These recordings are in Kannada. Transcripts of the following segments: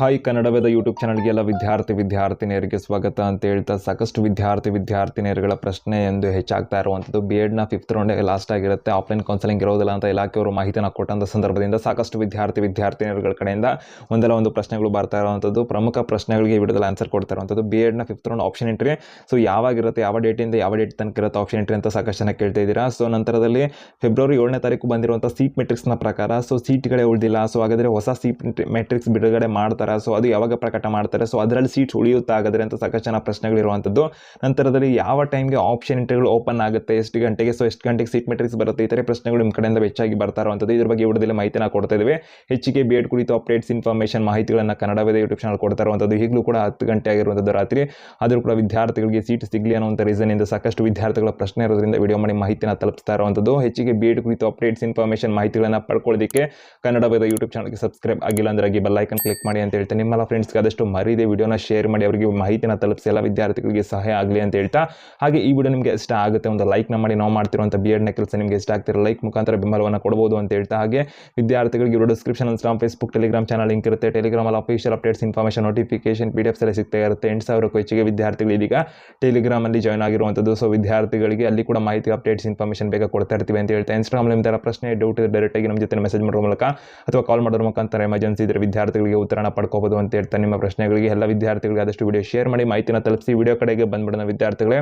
ಹಾಯ್ ಕನ್ನಡವೇದ ಯೂಟ್ಯೂಬ್ ಚಾನಲ್ಗೆ ಎಲ್ಲ ವಿದ್ಯಾರ್ಥಿ ವಿದ್ಯಾರ್ಥಿನಿಯರಿಗೆ ಸ್ವಾಗತ ಅಂತ ಹೇಳ್ತಾ ಸಾಕಷ್ಟು ವಿದ್ಯಾರ್ಥಿ ವಿದ್ಯಾರ್ಥಿನಿಯರುಗಳ ಪ್ರಶ್ನೆ ಎಂದು ಹೆಚ್ಚಾಗ್ತಾ ಇರುವಂಥದ್ದು. ಬಿ ಎಡ್ನ ಫಿಫ್ತ್ ರೌಂಡ್ ಲಾಸ್ಟ್ ಆಗಿರುತ್ತೆ. ಆಫ್ಲೈನ್ ಕೌನ್ಸಲಿಂಗ್ ಇರೋದಿಲ್ಲ ಅಂತ ಇಲಾಖೆಯವರು ಮಾಹಿತಿನ ಕೊಟ್ಟಂಥ ಸಂದರ್ಭದಿಂದ ಸಾಕಷ್ಟು ವಿದ್ಯಾರ್ಥಿ ವಿದ್ಯಾರ್ಥಿನಿಯರುಗಳ ಕಡೆಯಿಂದ ಒಂದಲ್ಲ ಒಂದು ಪ್ರಶ್ನೆಗಳು ಬರ್ತಾ ಇರುವಂಥದ್ದು. ಪ್ರಮುಖ ಪ್ರಶ್ನೆಗಳಿಗೆ ವಿಡಿಯೋದಲ್ಲಿ ಆನ್ಸರ್ ಕೊಡ್ತಾ ಇರುವಂಥದ್ದು. B ಎಡ್ನ fifth round option entry so ಯಾವಾಗಿರುತ್ತೆ, ಯಾವ ಡೇಟಿಂದ ಯಾವ ಡೇಟ್ ತನಕ ಇರುತ್ತೆ ಆಪ್ಷನ್ ಎಂಟ್ರಿ ಅಂತ ಸಾಕಷ್ಟು ಜನ ಕೇಳ್ತಾ ಇದ್ದೀರಾ. ಸೊ ನಂತರದಲ್ಲಿ ಫೆಬ್ರವರಿ ಏಳನೇ ತಾರೀಕು ಬಂದಿರುವಂಥ ಸೀಟ್ ಮೆಟ್ರಿಕ್ಸ್ನ ಪ್ರಕಾರ. ಸೊ ಸೀಟ್ಗಳೇ ಉಳಿದಿಲ್ಲ. ಸೊ ಹಾಗಾದರೆ ಹೊಸ ಸೀಟ್ ಮೆಟ್ರಿಕ್ಸ್ ಬಿಡುಗಡೆ ಮಾಡ್ತಾರೆ. ಸೊ ಅದು ಯಾವಾಗ ಪ್ರಕಟ ಮಾಡ್ತಾರೆ? ಸೊ ಅದರಲ್ಲಿ ಸೀಟ್ಸ್ ಉಳಿಯುತ್ತಾ ಹಾಗಾದ್ರೆ ಅಂತ ಸಾಕಷ್ಟು ಜನ ಪ್ರಶ್ನೆಗಳಿರುವಂಥದ್ದು ನಂತರದಲ್ಲಿ ಯಾವ ಟೈಮ್ಗೆ ಆಪ್ಷನ್ ಎಂಟ್ರಿಗಳು ಓಪನ್ ಆಗುತ್ತೆ? ಎಷ್ಟು ಗಂಟೆಗೆ ಸೊ ಎಷ್ಟು ಗಂಟೆಗೆ ಸೀಟ್ ಮೆಟ್ರಿಕ್ಸ್ ಬರುತ್ತೆ? ಈ ಪ್ರಶ್ನೆಗಳು ನಿಮ್ಮ ಕಡೆಯಿಂದ ಹೆಚ್ಚಾಗಿ ಬರ್ತಾ ಇರುವಂಥದ್ದು. ಇದ್ರ ಬಗ್ಗೆ ವಿಡಿಯೋದಲ್ಲಿ ಮಾಹಿತಿನ ಕೊಡ್ತಾ ಹೆಚ್ಚಿಗೆ ಬಿ ಎಡ್ ಕುರಿತು ಅಪ್ಡೇಟ್ಸ್ ಇನ್ಫಾರ್ಮೇಷನ್ ಮಾಹಿತಿಗಳನ್ನು ಕನ್ನಡವೇದ ಯೂಟ್ಯೂಬ್ ಚಾನಲ್ ಕೊಡ್ತಾ ಇರುವಂಥದ್ದು. ಈಗಲೂ ಕೂಡ ಹತ್ತು ಗಂಟೆ ಆಗಿರುವಂಥದ್ದು ರಾತ್ರಿ. ಆದರೂ ಕೂಡ ವಿದ್ಯಾರ್ಥಿಗಳಿಗೆ ಸೀಟ್ ಸಿಗಲಿ ರೀಸನ್ ರೀಸನಿಂದ ಸಾಕಷ್ಟು ವಿದ್ಯಾರ್ಥಿಗಳ ಪ್ರಶ್ನೆ ಇರೋದ್ರಿಂದ ವಿಡಿಯೋ ಮಾಡಿ ಮಾಹಿತಿನ ತಲುಪಿಸ್ತಾ ಇರುವಂಥದ್ದು. ಹೆಚ್ಚಿಗೆ ಬಿ ಎಡ್ ಕುರಿತು ಅಪ್ಡೇಟ್ಸ್ ಇನ್ಫಾರ್ಮೇಷನ್ ಮಾಹಿತಿಗಳನ್ನು ಪಡ್ಕೊಳ್ಳೋದಕ್ಕೆ ಕನ್ನಡವೇದ ಯೂಟ್ಯೂಬ್ ಚಾನಲ್ಗೆ ಸಬ್ಸ್ಕ್ರೈಬ್ ಆಗಿಲ್ಲ ಅಂದ್ರೆ ಬೆಲ್ ಕ್ಲಿಕ್ ಮಾಡಿ ಅಂತ ಹೇಳ್ತೀನಿ ನಿಮ್ಮೆಲ್ಲ ಫ್ರೆಂಡ್ಸ್ಗೆ ಆದಷ್ಟು ಮರೀದೆ ವಿಡಿಯೋನ ಶೇರ್ ಮಾಡಿ, ಅವರಿಗೆ ಮಾಹಿತಿನ ತಲುಪಿಸಿ, ಎಲ್ಲ ವಿದ್ಯಾರ್ಥಿಗಳಿಗೆ ಸಹಾಯ ಆಗಲಿ ಅಂತ ಹೇಳ್ತಾ. ಹಾಗೆ ಈ ವಿಡಿಯೋ ನಿಮಗೆ ಇಷ್ಟ ಆಗುತ್ತೆ, ಒಂದು ಲೈಕ್ನ ಮಾಡಿ, ನಾವು ಮಾಡ್ತಿರುವಂಥ ಬಿ ಎಡ್ನ ಕೆಲಸ ನಿಮಗೆ ಇಷ್ಟ ಆಗ್ತಿರೋ ಲೈಕ್ ಮುಖಾಂತರ ಬೆಂಬಲವನ್ನು ಕೊಡ್ಬೋದು ಅಂತ ಹೇಳ್ತಾ. ಹಾಗೆ ವಿದ್ಯಾರ್ಥಿಗಳಿಗೆ ಇರೋ description Instagram Facebook Telegram channel link ಇರುತ್ತೆ. ಟೆಲಿಗ್ರಾಮಲ್ಲಿ official updates information notification P D F ಎಲ್ಲ ಸಿಗ್ತಾ ಇರುತ್ತೆ. ಎಂಟು ಸಾವಿರಕ್ಕೂ ಹೆಚ್ಚಿಗೆ ವಿದ್ಯಾರ್ಥಿಗಳು ಇದೀಗ ಟೆಲಿಗ್ರಾಮಲ್ಲಿ ಜಾಯ್ನ್ ಆಗಿರುವಂಥದ್ದು ಸೊ ವಿದ್ಯಾರ್ಥಿಗಳಿಗೆ ಅಲ್ಲಿ ಕೂಡ ಮಾಹಿತಿ ಅಪ್ಡೇಟ್ಸ್ ಇನ್ಫಾರ್ಮೇಷನ್ ಬೇಗ ಕೊಡ್ತಾ ಇರ್ತೀವಿ ಅಂತ ಹೇಳ್ತಾ. ಇನ್ಸ್ಟಾಗ್ರಾಮಲ್ಲಿ ಥರ ಪ್ರಶ್ನೆ ಡೌಟ್ ಡೈರೆಕ್ಟಾಗಿ ನಮ್ಮ ಜೊತೆ ಮೆಸೇಜ್ ಮಾಡೋ ಮೂಲಕ ಅಥವಾ ಕಾಲ್ ಮಾಡೋ ಮುಖಾಂತರ ಎಮರ್ಜೆನ್ಸಿ ಇದ್ರೆ ವಿದ್ಯಾರ್ಥಿಗಳಿಗೆ ಉತ್ತರನ ಪಡ್ಕೋಬೋದು ಅಂತ ಹೇಳ್ತಾ ನಿಮ್ಮ ಪ್ರಶ್ನೆಗಳಿಗೆ, ಎಲ್ಲ ವಿದ್ಯಾರ್ಥಿಗಳಿಗೆ ಆದಷ್ಟು ವಿಡಿಯೋ ಶೇರ್ ಮಾಡಿ, ಮಾಹಿತಿನ ತಲುಪಿಸಿ. ವಿಡಿಯೋ ಕಡೆಗೆ ಬಂದ್ಬಿಡೋಣ ವಿದ್ಯಾರ್ಥಿಗಳೇ.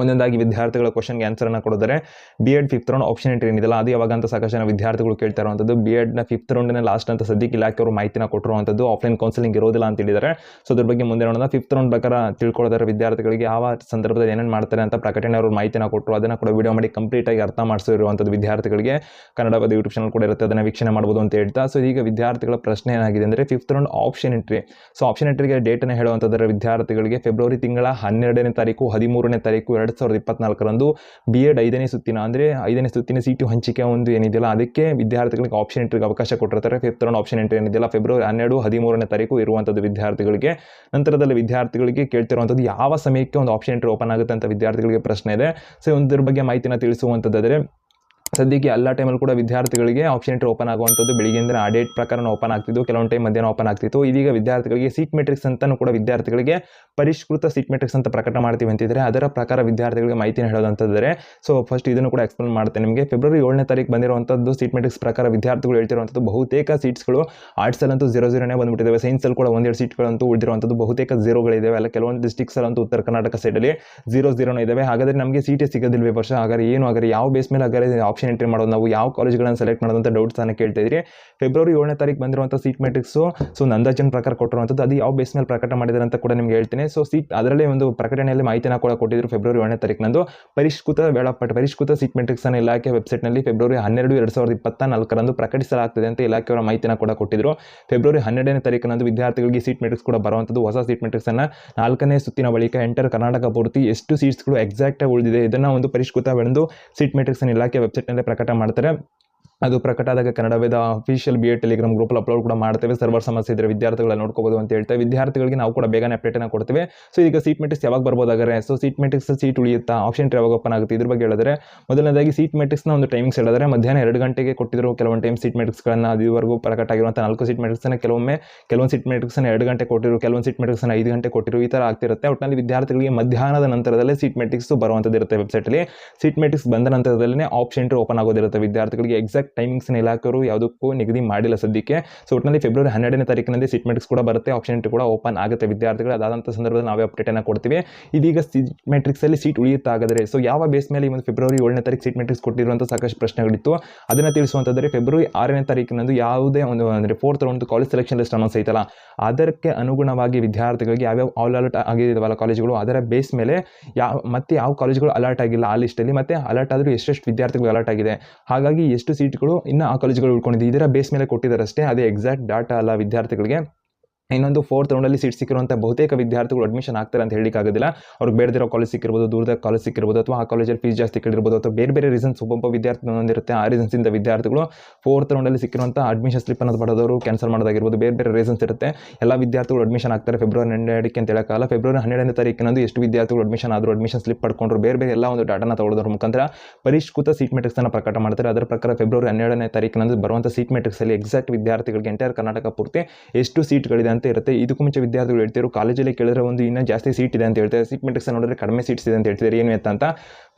ಒಂದೊಂದಾಗಿ ವಿದ್ಯಾರ್ಥಿಗಳ ಕ್ವಶನ್ಗೆ ಆನ್ಸರನ್ನು ಕೊಡಿದರೆ B Ed fifth round option entry ಏನಿದೆಲ್ಲ ಅದು ಯಾವಾಗ ಅಂತ ಸಾಕಷ್ಟು ಜನ ವಿದ್ಯಾರ್ಥಿಗಳು ಕೇಳ್ತಾ ಇರುವಂಥದ್ದು ಬಿ ಎಡ್ನ ಫಿಫ್ತ್ ರೌಂಡಿನ ಲಾಸ್ಟ್ ಅಂತ ಸದ್ಯಕ್ಕೆ ಇಲಾಖೆ ಅವರು ಮಾಹಿತಿನ ಕೊಟ್ಟಿರುವಂಥದ್ದು ಆಫ್ಲೈನ್ ಕೌನ್ಸಿಲಿಂಗ್ ಇರೋದಿಲ್ಲ ಅಂತ ಹೇಳಿದ್ದಾರೆ. ಸೊ ಅದ್ರ ಬಗ್ಗೆ ಮುಂದೆ ನೋಡೋಣ. ಫಿಫ್ತ್ ರೌಂಡ್ ಪ್ರಕಾರ ತಿಳ್ಕೊಳ್ಳೋದಾರೆ ವಿದ್ಯಾರ್ಥಿಗಳಿಗೆ ಯಾವ ಸಂದರ್ಭದಲ್ಲಿ ಏನೇನು ಮಾಡ್ತಾರೆ ಅಂತ ಪ್ರಕಟಣೆ ಅವರು ಮಾಹಿತಿನ ಕೊಟ್ಟರು, ಅದನ್ನು ಕೂಡ ವಿಡಿಯೋ ಮಾಡಿ ಕಂಪ್ಲೀಟಾಗಿ ಅರ್ಥ ಮಾಡಿಸಿರುವಂಥದ್ದು ವಿದ್ಯಾರ್ಥಿಗಳಿಗೆ. ಕನ್ನಡ ಬದ ಯೂಟ್ಯೂಬ್ ಚಾನಲ್ ಕೂಡ ಇರುತ್ತೆ, ಅದನ್ನು ವೀಕ್ಷಣೆ ಮಾಡ್ಬೋದು ಅಂತ ಹೇಳ್ತಾ. ಸೊ ಈಗ ವಿದ್ಯಾರ್ಥಿಗಳ ಪ್ರಶ್ನೆ ಏನಾಗಿದೆ ಅಂದರೆ fifth round option entry so option ಎಂಟ್ರಿಗೆ ಡೇಟನ್ನು ಹೇಳುವಂಥದ್ದರ ವಿದ್ಯಾರ್ಥಿಗಳಿಗೆ ಫೆಬ್ರವರಿ ತಿಂಗಳ ಹನ್ನೆರಡನೇ ತಾರೀಕು, ಹದಿಮೂರನೇ ತಾರೀಕು ಎರಡು ಸಾವಿರದ ಇಪ್ಪತ್ನಾಲ್ಕರಂದು ಬಿ ಎಡ್ ಐದನೇ ಸುತ್ತಿನ, ಅಂದರೆ ಐದನೇ ಸುತ್ತಿನ ಸೀಟು ಹಂಚಿಕೆ ಒಂದು ಏನಿದೆಯಲ್ಲ, ಅದಕ್ಕೆ ವಿದ್ಯಾರ್ಥಿಗಳಿಗೆ ಆಪ್ಷನ್ ಎಂಟ್ರಿಗೆ ಅವಕಾಶ ಕೊಟ್ಟಿರ್ತಾರೆ. ಫಿಫ್ತ್ ರೌಂಡ್ ಆಪ್ಷನ್ ಎಂಟ್ರಿ ಏನಿದೆಯಲ್ಲ ಫೆಬ್ರವರಿ ಹನ್ನೆರಡು, ಹದಿಮೂರನೇ ತಾರೀಕು ಇರುವಂಥದ್ದು ವಿದ್ಯಾರ್ಥಿಗಳಿಗೆ. ನಂತರದಲ್ಲಿ ವಿದ್ಯಾರ್ಥಿಗಳಿಗೆ ಕೇಳ್ತಿರುವಂಥದ್ದು ಯಾವ ಸಮಯಕ್ಕೆ ಒಂದು ಆಪ್ಷನ್ ಎಂಟ್ರಿ ಓಪನ್ ಆಗುತ್ತೆ ಅಂತ ವಿದ್ಯಾರ್ಥಿಗಳಿಗೆ ಪ್ರಶ್ನೆ ಇದೆ. ಸೊ ಒಂದ್ರ ಬಗ್ಗೆ ಮಾಹಿತಿನ ತಿಳಿಸುವಂಥದ್ದಾದರೆ ಸದ್ಯಕ್ಕೆ ಎಲ್ಲ ಟೈಮಲ್ಲಿ ಕೂಡ ವಿದ್ಯಾರ್ಥಿಗಳಿಗೆ ಆಪ್ಷನ್ ಓಪನ್ ಆಗುವಂಥದ್ದು ಬೆಳಿಗ್ಗೆಯಿಂದ ಆ ಡೇಟ್ ಪ್ರಕಾರ ಓಪನ್ ಆಗ್ತಿತ್ತು. ಕೆಲವೊಂದು ಟೈಮ್ ಮಧ್ಯಾಹ್ನ ಓಪನ್ ಆಗ್ತಿತ್ತು. ಇದೀಗ ವಿದ್ಯಾರ್ಥಿಗಳಿಗೆ ಸೀಟ್ ಮೆಟ್ರಿಕ್ಸ್ ಅಂತಲೂ ಕೂಡ ವಿದ್ಯಾರ್ಥಿಗಳಿಗೆ ಪರಿಷ್ಕೃತ ಸೀಟ್ ಮೆಟ್ರಿಕ್ಸ್ ಅಂತ ಪ್ರಕಟ ಮಾಡ್ತೀವಿ ಅಂತಿದ್ದರೆ. ಅದರ ಪ್ರಕಾರ ವಿದ್ಯಾರ್ಥಿಗಳಿಗೆ ಮಾಹಿತಿನ ಹೇಳೋದಂತಂದರೆ ಸೊ ಫಸ್ಟ್ ಇದನ್ನು ಕೂಡ ಎಕ್ಸ್ಪ್ಲೇನ್ ಮಾಡ್ತೇನೆ ನಿಮಗೆ. ಫೆಬ್ರವರಿ ಏಳನೇ ತಾರೀಕು ಬಂದಿರುವಂಥದ್ದು ಸೀಟ್ ಮೆಟ್ರಿಕ್ಸ್ ಪ್ರಕಾರ ವಿದ್ಯಾರ್ಥಿಗಳು ಹೇಳ್ತಿರುವಂಥದ್ದು ಬಹುತೇಕ ಸೀಟ್ಸ್ಗಳು ಆರ್ಟ್ಸಲ್ಲಂತೂ ಜೀರೋ ಜೀರೋನೇ ಬಂದುಬಿಟ್ಟಿದ್ದಾವೆ. ಸೈನ್ಸಲ್ಲಿ ಕೂಡ ಒಂದೆರಡು ಸೀಟ್ಗಳಂತೂ ಉಳಿದಿರುವಂಥದ್ದು ಬಹುತೇಕ ಜೀರೋಗಳಿದ್ದಾವೆ ಅಲ್ಲ, ಕೆಲವೊಂದು ಡಿಸ್ಟಿಕ್ಸಲ್ಲಂತೂ ಉತ್ತರ ಕರ್ನಾಟಕ ಸೈಡಲ್ಲಿ ಜೀರೋ ಜೀರೋನೇ ಇದ್ದಾವೆ ಹಾಗಾದರೆ ನಮಗೆ ಸೀಟೇ ಸಿಗೋದಿಲ್ವೇ? ವರ್ಷ ಹಾಗಾದ್ರೆ ಏನು? ಹಾಗಾದ್ರೆ ಯಾವ ಬೇಸ್ ಮೇಲೆ ಹಾಗಾದ್ರೆ ಆಪ್ಷನ್ ಎಂಟ್ರಿ ಮಾಡೋದು, ನಾವು ಯಾವ ಕಾಲೇಜ್ಗಳನ್ನು ಸೆಲೆಕ್ಟ್ ಮಾಡೋದಂತ ಡೌಟ್ಸ್ ಅನ್ನ ಕೇಳ್ತಾ ಇದ್ರಿ. ಫೆಬ್ರವರಿ ಏಳನೇ ತಾರೀಕು ಬಂದಿರುವಂಥ ಸೀಟ್ ಮೆಟ್ರಿಕ್ಸು ಸೊ ನಂದಾಜನ್ ಪ್ರಕಾರ ಕೊಟ್ಟಿರುವಂಥದ್ದು, ಅದು ಯಾವ ಬೇಸ್ ಮೇಲೆ ಪ್ರಕಟ ಮಾಡಿದ್ದಾರೆ ಅಂತ ಕೂಡ ನಿಮ್ಗೆ ಹೇಳ್ತೀನಿ. ಸೊ ಸೀಟ್ ಅದರಲ್ಲೇ ಒಂದು ಪ್ರಕಟಣೆಯಲ್ಲಿ ಮಾಹಿತಿನ ಕೂಡ ಕೊಟ್ಟಿದ್ರು ಫೆಬ್ರವರಿ ಏಳನೇ ತಾರೀಕಿನಂದು ಪರಿಷ್ಕೃತ ವೇಳಾಪಟ್ಟು, ಪರಿಷ್ಕೃತ ಸೀಟ್ ಮೆಟ್ರಿಕ್ಸ್ ಅನ್ನು ಇಲಾಖೆ ವೆಬ್ಸೈಟ್ನಲ್ಲಿ ಫೆಬ್ರವರಿ ಹನ್ನೆರಡು, ಎರಡು ಸಾವಿರದ ಇಪ್ಪತ್ತ ನಾಲ್ಕರಂದು ಪ್ರಕಟಿಸಲಾಗ್ತದೆ ಅಂತ ಇಲಾಖೆಯವರ ಮಾಹಿತಿನ ಕೂಡ ಕೊಟ್ಟಿದ್ರು. ಫೆಬ್ರವರಿ ಹನ್ನೆರಡನೇ ತಾರೀಕಿನಂದು ವಿದ್ಯಾರ್ಥಿಗಳಿಗೆ ಸೀಟ್ ಮೆಟ್ರಿಕ್ಸ್ ಕೂಡ ಬರುವಂಥದ್ದು, ಹೊಸ ಸೀಟ್ ಮೆಟ್ರಿಕ್ಸ್ ಅನ್ನ ನಾಲ್ಕನೇ ಸುತ್ತಿನ ಬಳಿಕ ಎಂಟರ್ ಕರ್ನಾಟಕ ಪೂರ್ತಿ ಎಷ್ಟು ಸೀಟ್ಸ್ಗಳು ಎಕ್ಸಾಕ್ಟ್ ಆಗಿ ಉಳಿದಿದೆ, ಇದನ್ನು ಒಂದು ಪರಿಷ್ಕೃತವೆಂದು ಸೀಟ್ ಮೆಟ್ರಿಕ್ಸ್ ಇಲಾಖೆ ಇಲಾಖೆ ವೆಬ್ಸೈಟ್ನಲ್ಲಿ ಪ್ರಕಟ ಮಾಡ್ತಾರೆ. ಅದು ಪ್ರಕಟ ಆದಾಗ Kannadaveda official B A Telegram ಗ್ರೂಪಲ್ಲಿ ಅಪ್ಲೋಡ್ ಕೂಡ ಮಾಡ್ತೇವೆ. ಸರ್ವರ್ ಸಮಸ್ಯೆ ಇದ್ದರೆ ವಿದ್ಯಾರ್ಥಿಗಳನ್ನ ನೋಡ್ಕೋಬೋದು ಅಂತ ಹೇಳ್ತೇವೆ ವಿದ್ಯಾರ್ಥಿಗಳಿಗೆ ನಾವು ಕೂಡ ಬೇಗನೆ ಅಪ್ಡೇಟನ್ನು ಕೊಡ್ತೇವೆ. ಸೊ ಈಗ ಸೀಟ್ ಮೆಟ್ರಿಕ್ಸ್ ಯಾವಾಗ ಬರ್ಬೋದಾದರೆ ಸೊ ಸೀಟ್ ಮೆಟ್ರಿಕ್ಸ್ ಸೀಟ್ ಉಳಿಯುತ್ತಾ? ಆಪ್ಷನ್ ಯಾವಾಗ ಓಪನ್ ಆಗುತ್ತೆ? ಇದ್ರ ಬಗ್ಗೆ ಹೇಳಿದ್ರೆ, ಮೊದಲನೇದಾಗಿ ಸೀಟ್ ಮೆಟ್ರಿಕ್ಸ್ನ ಒಂದು ಟೈಮಿಂಗ್ಸ್ ಹೇಳಿದ್ರೆ, ಮಧ್ಯಾಹ್ನ ಎರಡು ಗಂಟೆಗೆ ಕೊಟ್ಟಿದ್ರು ಕೆಲವೊಂದು ಟೈಮ್ ಸೀಟ್ ಮೆಟ್ರಿಕ್ಸ್ಗಳನ್ನು ಅದುವರೆಗೂ ಪ್ರಕಟ ಆಗಿರುವಂಥ ನಾಲ್ಕು ಸೀಟ್ ಮೆಟ್ರಿಕ್ಸನ್ನು ಕೆಲವೊಮ್ಮೆ, ಕೆಲವೊಂದು ಸೀಟ್ ಮೆಟ್ರಿಕ್ಸನ್ನು ಎರಡು ಗಂಟೆ ಕೊಟ್ಟಿರು, ಕೆಲವೊಂದು ಸೀಟ್ ಮೆಟ್ರಿಕ್ಸನ್ನು ಐದು ಗಂಟೆ ಕೊಟ್ಟಿರು ಈ ಥರ ಆಗ್ತಿರುತ್ತೆ. ಒಟ್ಟಿನಲ್ಲಿ ವಿದ್ಯಾರ್ಥಿಗಳಿಗೆ ಮಧ್ಯಾಹ್ನದ ನಂತರದಲ್ಲೇ ಸೀಟ್ ಮೆಟ್ರಿಕ್ಸ್ ಬರುವಂಥದ್ದು ವೆಬ್ಸೈಟಲ್ಲಿ ಸೀಟ್ ಮೆಟ್ರಿಕ್ಸ್ ಬಂದ ನಂತರದಲ್ಲೇ ಆಪ್ಷನ್ ಓಪನ್ ಆಗೋದಿರುತ್ತೆ ವಿದ್ಯಾರ್ಥಿಗಳಿಗೆ. ಎಕ್ಸಾಕ್ಟ್ ಟೈಮಿಂಗ್ಸ್ನ ಇಲಾಖೆಯವರು ಯಾವುದಕ್ಕೂ ನಿಗದಿ ಮಾಡಿಲ್ಲ ಸದ್ಯಕ್ಕೆ. ಸೊ ಒಟ್ಟಿನಲ್ಲಿ ಫೆಬ್ರವರಿ ಹನ್ನೆರಡನೇ ತಾರೀಕಿನಲ್ಲಿ ಸೀಟ್ ಮೆಟ್ರಿಕ್ಸ್ ಕೂಡ ಬರುತ್ತೆ. ಆಪ್ಷನ್ ಕೂಡ ಓಪನ್ ಆಗುತ್ತೆ ವಿದ್ಯಾರ್ಥಿಗಳು. ಅದಾದಂಥ ಸಂದರ್ಭದಲ್ಲಿ ನಾವೇ ಅಪ್ಡೇಟನ್ನು ಕೊಡ್ತೀವಿ. ಇದೀಗ ಸೀಟ್ ಮೆಟ್ರಿಕ್ಸಲ್ಲಿ ಸೀಟ್ ಉಳಿಯುತ್ತಾಗಾದರೆ ಸೊ ಯಾವ ಬೇಸ್ ಮೇಲೆ ಒಂದು ಫೆಬ್ರವರಿ ಏಳನೇ ತಾರೀಕು ಸೀಟ್ ಮೆಟ್ರಿಕ್ಸ್ ಕೊಟ್ಟಿರುವಂಥ ಸಾಕಷ್ಟು ಪ್ರಶ್ನೆಗಳಿತ್ತು, ಅದನ್ನು ತಿಳಿಸುವಂಥದ್ದರೆ ಫೆಬ್ರವರಿ ಆರನೇ ತಾರೀಕಿನಂದು ಯಾವುದೇ ಒಂದು, ಅಂದರೆ ಫೋರ್ತ್ ಒಂದು ಕಾಲೇಜ್ ಸೆಲೆಕ್ಷನ್ ಲಿಸ್ಟ್ ಅನೌನ್ಸ್ ಐತಲ್ಲ, ಅದಕ್ಕೆ ಅನುಗುಣವಾಗಿ ವಿದ್ಯಾರ್ಥಿಗಳಿಗೆ ಯಾವ್ಯಾವ ಆಲ್ ಅಲರ್ಟ್ ಆಗಿದ್ದಾವಲ್ಲ ಕಾಲೇಜುಗಳು ಅದರ ಬೇಸ್ ಮೇಲೆ ಯಾವ ಮತ್ತೆ ಯಾವ ಕಾಲೇಜುಗಳು ಅಲರ್ಟ್ ಆಗಿಲ್ಲ ಆ ಲಿಸ್ಟಲ್ಲಿ ಮತ್ತೆ ಅಲರ್ಟ್ ಆದರೂ ಎಷ್ಟೆಷ್ಟು ವಿದ್ಯಾರ್ಥಿಗಳು ಅಲರ್ಟ್ ಆಗಿದೆ. ಹಾಗಾಗಿ ಎಷ್ಟು ಸೀಟ್ಗಳು ಇನ್ನು ಆ ಕಾಲೇಜುಗಳು ಉಳ್ಕೊಂಡಿದೆ. ಇದರ ಬೇಸ್ ಮೇಲೆ ಕೊಟ್ಟಿದ್ದಾರೆ ಅಷ್ಟೇ ಅದೇ ಎಕ್ಸಾಕ್ಟ್ ಡಾಟಾ ಅಲ್ಲ ವಿದ್ಯಾರ್ಥಿಗಳಿಗೆ ಇನ್ನೊಂದು ಫೋರ್ತ್ ರೌಂಡಲ್ಲಿ ಸೀಟ್ ಸಿಕ್ಕಿರುವಂಥ ಬಹುತೇಕ ವಿದ್ಯಾರ್ಥಿಗಳು ಅಡ್ಮಿಷನ್ ಆಗ್ತಾರೆ ಅಂತ ಹೇಳಿಕ್ಕಾಗೋದಿಲ್ಲ ಅವ್ರಿಗೆ ಬೇಡದಿರೋ ಕಾಲೇಜ್ ಸಿಕ್ಕಿರ್ಬೋದು, ದೂರದ ಕಾಲೇಜ್ ಸಿಕ್ಕಿರ್ಬೋದು, ಅಥವಾ ಆ ಕಾಲೇಜಲ್ಲಿ ಫೀಸ್ ಜಾಸ್ತಿ ಕೇಳಿರ್ಬೋದು, ಅಥವಾ ಬೇರೆ ಬೇರೆ ರೀಸನ್ಸ್ ಒಬ್ಬೊಬ್ಬ ವಿದ್ಯಾರ್ಥಿ ಒಂದಿರುತ್ತೆ ಆ ರೀಸನ್ಸಿಂದ ವಿದ್ಯಾರ್ಥಿಗಳು ಫೋರ್ತ್ ರೌಂಡಲ್ಲಿ ಸಿಕ್ಕಿರುವಂಥ ಅಡ್ಮಿಷನ್ ಸ್ಲಿಪ್ ಅನ್ನೋದು ಪಡೆದವರು ಕ್ಯಾನ್ಸಲ್ ಮಾಡೋದಾಗಿರ್ಬೋದು. ಬೇರೆ ಬೇರೆ ರೀಸನ್ಸ್ ಇರುತ್ತೆ. ಎಲ್ಲ ವಿದ್ಯಾರ್ಥಿಗಳು ಅಡ್ಮಿಷನ್ ಆಗ್ತಾರೆ. ಫೆಬ್ರವರಿ ಹನ್ನೆರಡಕ್ಕೆ ಅಂತ ಹೇಳೋಕ್ಕಾಗಲ್ಲ. ಫೆಬ್ರವರಿ ಹನ್ನೆರಡನೇ ತಾರೀಕಿನಂದು ಎಷ್ಟು ವಿದ್ಯಾರ್ಥಿಗಳು ಅಡ್ಮಿಷನ್ ಆದರೂ ಅಡ್ಮಿಷನ್ ಸ್ಲಿಪ್ ಪಡ್ಕೊಂಡ್ರು. ಬೇರೆ ಬೇರೆ ಎಲ್ಲ ಒಂದು ಡಾಟಾನ ತಗೊಳ್ಳೋದ್ರ ಮುಖಾಂತರ ಪರಿಷ್ಕೃತ ಸೀಟ್ ಮೆಟ್ರಿಕ್ಸನ್ನು ಪ್ರಕಟ ಮಾಡ್ತಾರೆ. ಅದರ ಪ್ರಕಾರ ಫೆಬ್ರವರಿ ಹನ್ನೆರಡನೇ ತಾರೀಕಿನಂದು ಬರುವಂಥ ಸೀಟ್ ಮೆಟ್ರಿಕ್ಸಲ್ಲಿ ಎಕ್ಸಾಕ್ಟ್ ವಿದ್ಯಾರ್ಥಿಗಳಿಗೆ ಎಂಟೈರ್ ಕರ್ನಾಟಕ ಪೂರ್ತಿ ಎಷ್ಟು ಸೀಟ್ಗಳಿದೆ ಅಂತ ಇರುತ್ತೆ. ಇದಕ್ಕೂ ಮುಂಚೆ ವಿದ್ಯಾರ್ಥಿಗಳು ಹೇಳ್ತಿದ್ರು, ಕಾಲೇಜಲ್ಲಿ ಕೇಳಿದ್ರೆ ಒಂದು ಇನ್ನೂ ಜಾಸ್ತಿ ಸೀಟ್ ಇದೆ ಅಂತ ಹೇಳ್ತಾರೆ. ಸೀಟ್ ಮೆಟ್ರಿಕ್ಸ್ ನೋಡಿದ್ರೆ ಕಡಿಮೆ ಸೀಟ್ಸ್ ಇದೆ ಅಂತ ಹೇಳ್ತಿದ್ದಾರೆ. ಏನು ಅಂತ?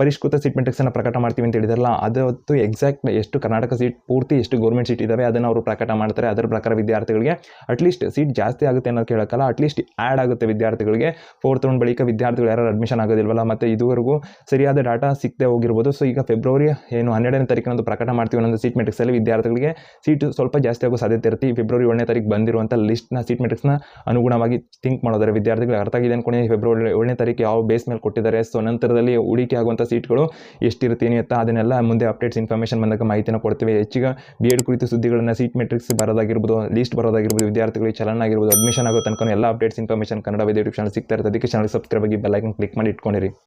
ಪರಿಷ್ಕೃತ ಸೀಟ್ ಮೆಟ್ರಿಕ್ಸನ್ನು ಪ್ರಕಟ ಮಾಡ್ತೀವಿ ಅಂತ ಹೇಳಿದಾರಲ್ಲ, ಅದತ್ತು ಎಕ್ಸಾಕ್ಟ್ ಎಷ್ಟು ಕರ್ನಾಟಕ ಸೀಟ್ ಪೂರ್ತಿ ಎಷ್ಟು ಗೌರ್ಮೆಂಟ್ ಸೀಟ್ ಇದ್ದಾವೆ ಅದನ್ನು ಅವರು ಪ್ರಕಟ ಮಾಡ್ತಾರೆ. ಅದರ ಪ್ರಕಾರ ವಿದ್ಯಾರ್ಥಿಗಳಿಗೆ ಅಟ್ಲೀಸ್ಟ್ ಸೀಟ್ ಜಾಸ್ತಿ ಆಗುತ್ತೆ ಅನ್ನೋದು ಕೇಳೋಕ್ಕಲ್ಲ ಅಟ್ಲೀಸ್ಟ್ ಆ್ಯಡ್ ಆಗುತ್ತೆ ವಿದ್ಯಾರ್ಥಿಗಳಿಗೆ. ಫೋರ್ತ್ ರೌಂಡ್ ಬಳಿಕ ವಿದ್ಯಾರ್ಥಿಗಳು ಯಾರು ಅಡ್ಮಿಷನ್ ಆಗೋದಿಲ್ವಲ್ಲ, ಮತ್ತು ಇದುವರೆಗೂ ಸರಿಯಾದ ಡಾಟಾ ಸಿಗದೆ ಹೋಗಿರ್ಬೋದು. ಸೊ ಈಗ ಫೆಬ್ರವರಿ ಏನು ಹನ್ನೆರಡನೇ ತಾರೀಕಿನಂದು ಪ್ರಕಟ ಮಾಡ್ತೀವಿ ಅನ್ನೋದು ಸೀಟ್ ಮೆಟ್ರಿಕ್ಸಲ್ಲಿ ವಿದ್ಯಾರ್ಥಿಗಳಿಗೆ ಸೀಟು ಸ್ವಲ್ಪ ಜಾಸ್ತಿ ಆಗೋ ಸಾಧ್ಯತೆ ಇರುತ್ತೆ. ಫೆಬ್ರವರಿ ಏಳನೇ ತಾರೀಕು ಬಂದಿರುವಂಥ ಲಿಸ್ಟ್ನ ಸೀಟ್ ಮೆಟ್ರಿಕ್ಸ್ನ ಅನುಗುಣವಾಗಿ ಥಿಂಕ್ ಮಾಡೋದಾರೆ ವಿದ್ಯಾರ್ಥಿಗಳು ಅರ್ಥ ಆಗಿದೆ ಅನ್ಕೊಂಡು. ಫೆಬ್ರವರಿ ಏಳನೇ ತಾರೀಕು ಯಾವ ಬೇಸ್ ಮೇಲೆ ಕೊಟ್ಟಿದ್ದಾರೆ? ಸೊ ನಂತರದಲ್ಲಿ ಹೂಡಿಕೆ ಆಗುವಂಥ ಸೀಟ್ಗಳು ಎಷ್ಟಿರ್ತೀನಿ ಅಂತ ಅದನ್ನೆಲ್ಲ ಮುಂದೆ ಅಪ್ಡೇಟ್ಸ್ ಇನ್ಫಾರ್ಮೇಷನ್ ಬಂದಾಗ ಮಾಹಿತಿನ ಕೊಡ್ತೀವಿ. ಹೆಚ್ಚಿಗೆ ಬಿ ಎಡ್ ಕುರಿತು ಸುದ್ದಿಗಳನ್ನು ಸೀಟ್ ಮೆಟ್ರಿಕ್ಸ್ ಬರೋದಾಗಿರ್ಬೋದು ಲಿಸ್ಟ್ ಬರೋದಾಗಿರ್ಬೋದು, ವಿದ್ಯಾರ್ಥಿಗಳಿಗೆ ಚಲನ ಆಗಿರ್ಬೋದು ಅಡ್ಮಿಷನ್ ಆಗೋ ತನಕ ಎಲ್ಲ updates information Kannada YouTube channel ಸಿಗ್ತಾ ಇರುತ್ತೆ. ಅದಕ್ಕೆ ಚಾನಲ್ ಸಬ್ಸ್ಕ್ರೈಬ್ ಆಗಿ ಬೆಲ್ ಐಕನ್ ಕ್ಲಿಕ್ ಮಾಡಿ ಇಟ್ಕೊಂಡಿರಿ.